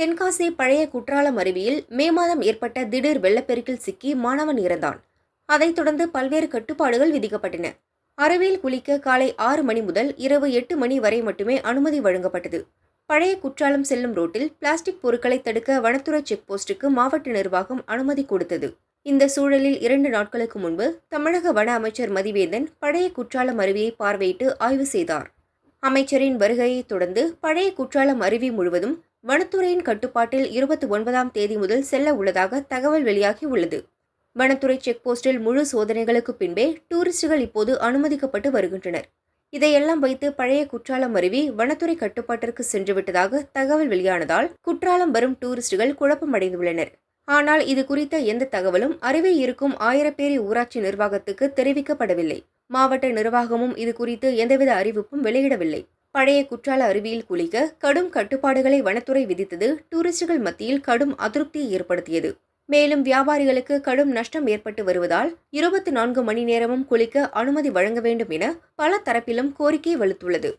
தென்காசி பழைய குற்றாலம் அருவியில் மே மாதம் ஏற்பட்ட திடீர் வெள்ளப்பெருக்கில் சிக்கி மாணவன் இறந்தான். அதைத் தொடர்ந்து பல்வேறு கட்டுப்பாடுகள் விதிக்கப்பட்டன. அருவியில் குளிக்க காலை ஆறு மணி முதல் இரவு எட்டு மணி வரை மட்டுமே அனுமதி வழங்கப்பட்டது. பழைய குற்றாலம் செல்லும் ரோட்டில் பிளாஸ்டிக் பொருட்களை தடுக்க வனத்துறை செக் போஸ்டுக்கு மாவட்ட நிர்வாகம் அனுமதி கொடுத்தது. இந்த சூழலில் இரண்டு நாட்களுக்கு முன்பு தமிழக வன அமைச்சர் மதிவேந்தன் பழைய குற்றாலம் அருவியை பார்வையிட்டு ஆய்வு செய்தார். அமைச்சரின் வருகையைத் தொடர்ந்து பழைய குற்றாலம் அருவி முழுவதும் வனத்துறையின் கட்டுப்பாட்டில் இருபத்தி ஒன்பதாம் தேதி முதல் செல்ல உள்ளதாக தகவல் வெளியாகி உள்ளது. வனத்துறை செக் போஸ்டில் முழு சோதனைகளுக்கு பின்பே டூரிஸ்டுகள் இப்போது அனுமதிக்கப்பட்டு வருகின்றனர். இதையெல்லாம் வைத்து பழைய குற்றாலம் அருவி வனத்துறை கட்டுப்பாட்டிற்கு சென்றுவிட்டதாக தகவல் வெளியானதால் குற்றாலம் வரும் டூரிஸ்டுகள் குழப்பமடைந்துள்ளனர். ஆனால் இது குறித்த எந்த தகவலும் அருவே இருக்கும் ஆயிரப்பேரி ஊராட்சி நிர்வாகத்துக்கு தெரிவிக்கப்படவில்லை. மாவட்ட நிர்வாகமும் இது குறித்து எந்தவித அறிவிப்பும் வெளியிடவில்லை. பழைய குற்றால அருவியில் குளிக்க கடும் கட்டுப்பாடுகளை வனத்துறை விதித்தது டூரிஸ்டுகள் மத்தியில் கடும் அதிருப்தியை ஏற்படுத்தியது. மேலும் வியாபாரிகளுக்கு கடும் நஷ்டம் ஏற்பட்டு வருவதால் இருபத்தி நான்கு மணி நேரமும் குளிக்க அனுமதி வழங்க வேண்டும் என பல தரப்பிலும் கோரிக்கை வலுத்துள்ளது.